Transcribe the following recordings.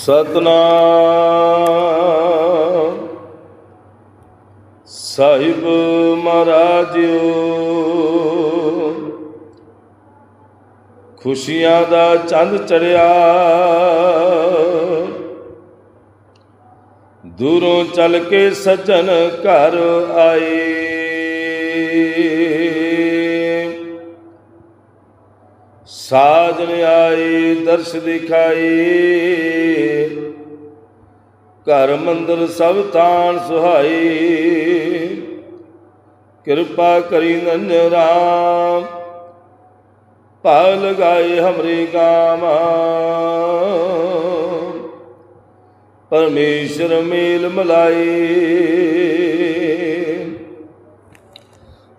ਸਤਨਾਮ। ਸਾਹਿਬ ਮਹਾਰਾਜਿਓ ਖੁਸ਼ੀਆਂ ਦਾ ਚੰਦ ਚੜਿਆ ਦੂਰੋਂ ਚੱਲ ਕੇ ਸੱਜਣ ਘਰ ਆਏ। ਸਾਜਨ ਆਈ, ਦਰਸ਼ ਦਿਖਾਈ। ਘਰ ਮੰਦਰ ਸਭ ਤਾਣ ਸੁਹਾਈ। ਕਿਰਪਾ ਕਰੀ ਨੰਨ ਰਾਮ ਭਾ ਲਗਾਏ ਹਮਰੇ ਗਾਮ ਪਰਮੇਸ਼ਰ ਮੇਲ ਮਲਾਈ।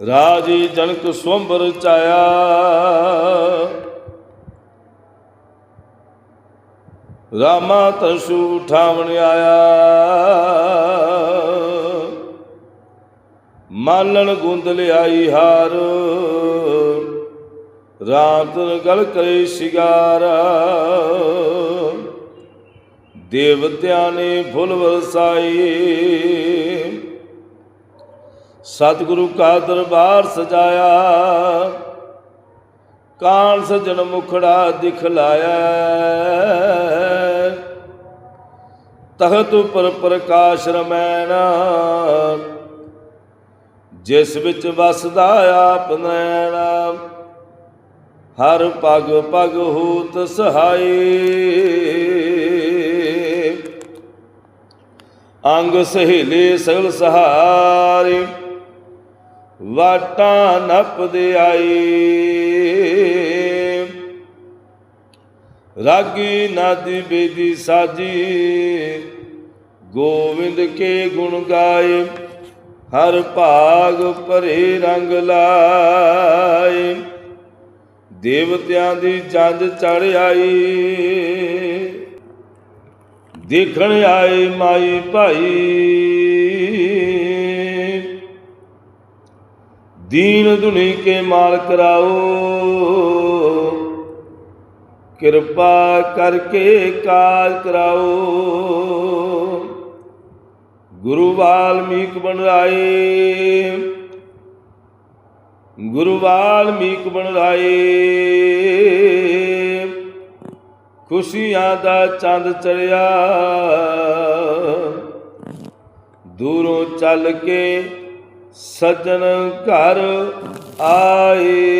ਰਾਜੀ ਜਨਕ ਸਵੰਬਰ ਚਾਇਆ। ਰਾਮਾ ਤਸੂ ਠਾਵਣ ਆਇਆ। ਮਾਲਣ ਗੁੰਦ ਲਿਆਈ ਹਾਰ। ਰਾਤ ਗਲ ਕਰੇ ਸ਼ਿਗਾਰਾ। ਦੇਵਤਿਆਂ ਨੇ ਫੁੱਲ ਵਰਸਾਈ। ਸਤਿਗੁਰੂ ਕਾ ਦਰਬਾਰ ਸਜਾਇਆ। ਕਾਨ ਸਜਣ ਮੁਖੜਾ ਦਿਖਲਾਇਆ ਤਖਤ ਉਪਰ ਪ੍ਰਕਾਸ਼ ਰਮੈਣਾ। ਜਿਸ ਵਿੱਚ ਵਸਦਾ ਆਪ ਨੈਣਾ। ਹਰ ਪਗ ਪਗ ਹੂਤ ਸਹਾਈ। ਅੰਗ ਸਹੇਲੇ ਸਗਲ ਸਹਾਰੇ। ਵਾਟਾਂ ਨਪਦੇ ਆਈ। ਰਾਗੀ ਨਾਦੀ ਬੇਦੀ ਸਾਜੀ। ਗੋਵਿੰਦ ਕੇ ਗੁਣ ਗਾਏ, ਹਰ ਭਾਗ ਭਰੇ ਰੰਗ ਲਾਏ। ਦੇਵਤਿਆਂ ਦੀ ਜੰਜ ਚੜ ਆਈ, ਦੇਖਣ ਆਏ ਮਾਈ ਭਾਈ। ਦੀਨ ਦੁਨੀ ਕੇ ਮਾਲ ਕਰਾਓ ਕਿਰਪਾ ਕਰਕੇ ਕਾਜ ਕਰਾਓ। ਗੁਰੂ ਵਾਲਮੀਕ ਬਣਾਏ। ਗੁਰੂ ਵਾਲਮੀਕ ਬਣਾਏ। ਖੁਸ਼ੀਆਂ ਦਾ ਚੰਦ ਚੜਿਆ ਦੂਰੋਂ ਚੱਲ ਕੇ ਸੱਜਣ ਘਰ ਆਏ।